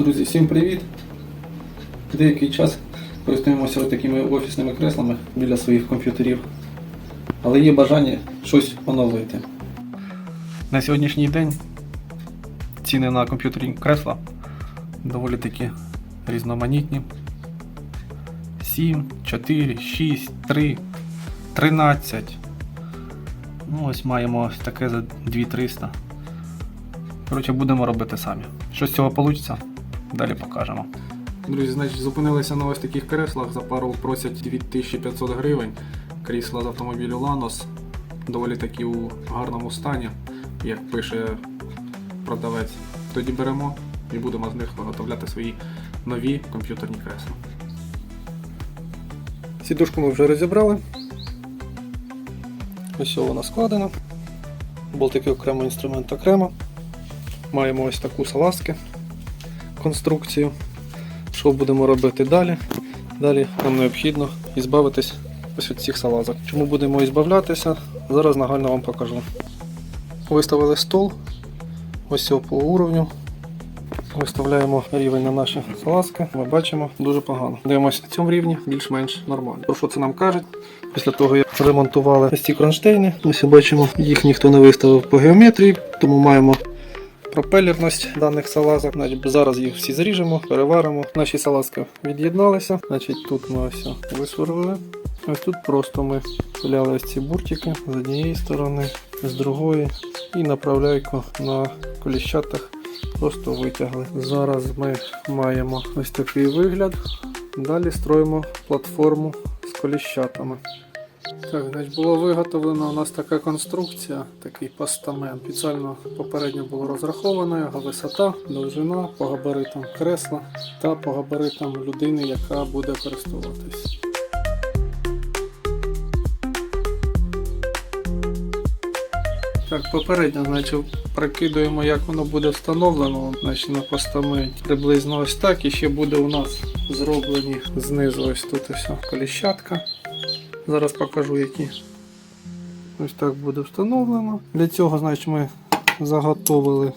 Друзі, всім привіт! Деякий час користуємося такими офісними креслами біля своїх комп'ютерів. Але є бажання щось оновити. На сьогоднішній день ціни на комп'ютерні кресла доволі таки різноманітні. 7, 4, 6, 3, 13. Ну, ось маємо ось таке за 2300. Коротше, будемо робити самі. Що з цього вийде, далі покажемо. Друзі, значить, зупинилися на ось таких креслах. За пару просять 2500 гривень. Крісла з автомобілю Lanos. Доволі таки у гарному стані, як пише продавець. Тоді беремо і будемо з них виготовляти свої нові комп'ютерні кресла. Сідушку ми вже розібрали. Ось вона складена. Болтики окремо, інструмент окремо. Маємо ось таку салазки конструкцію. Що будемо робити далі? Далі нам необхідно ізбавитись ось від цих салазок. Чому будемо ізбавлятися? Зараз нагально вам покажу. Виставили стол, ось цього по уровню. Виставляємо рівень на наші салазки. Ми бачимо дуже погано. Дивимося на цьому рівні більш-менш нормально. Про що це нам кажуть? Після того, як ремонтували ось ці кронштейни, ось бачимо, їх ніхто не виставив по геометрії, тому маємо пропелерність даних салазок. Значить, зараз їх всі зріжемо, переваримо. Наші салазки від'єдналися. Значить, тут ми ось висверлили. Ось тут просто ми пиляли ось ці буртики з однієї сторони, з другої і направляйку на коліщатах просто витягли. Зараз ми маємо ось такий вигляд. Далі строїмо платформу з коліщатами. Так, значить, було виготовлено у нас така конструкція, такий постамент. Спеціально попередньо було розраховано його висота, довжина по габаритам кресла та по габаритам людини, яка буде користуватись. Так, попередньо, значить, прикидуємо, як воно буде встановлено значить, на постаменті. Приблизно ось так. І ще буде у нас зроблені знизу ось тут ось коліщатка. Зараз покажу які. Ось так буде встановлено. Для цього значить, ми заготовили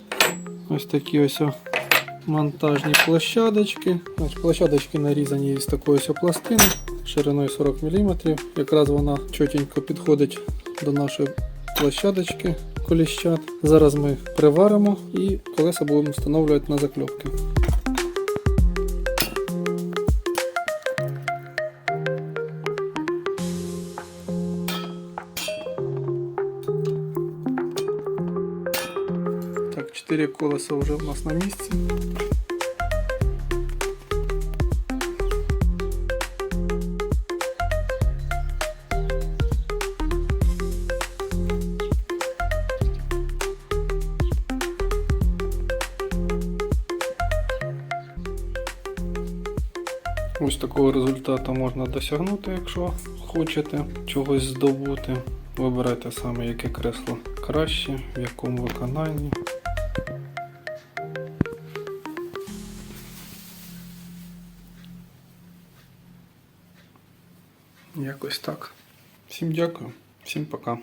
ось такі ось монтажні площадочки. Значить, площадочки нарізані із такої ось пластини шириною 40 мм. Якраз вона чотенько підходить до нашої площадочки коліщат. Зараз ми приваримо і колеса будемо встановлювати на закльопки. 4 колеса вже у нас на місці. Ось такого результату можна досягнути, якщо хочете чогось здобути. Вибирайте саме яке кресло краще, в якому виконанні. Якось так. Всім дякую, всім пока.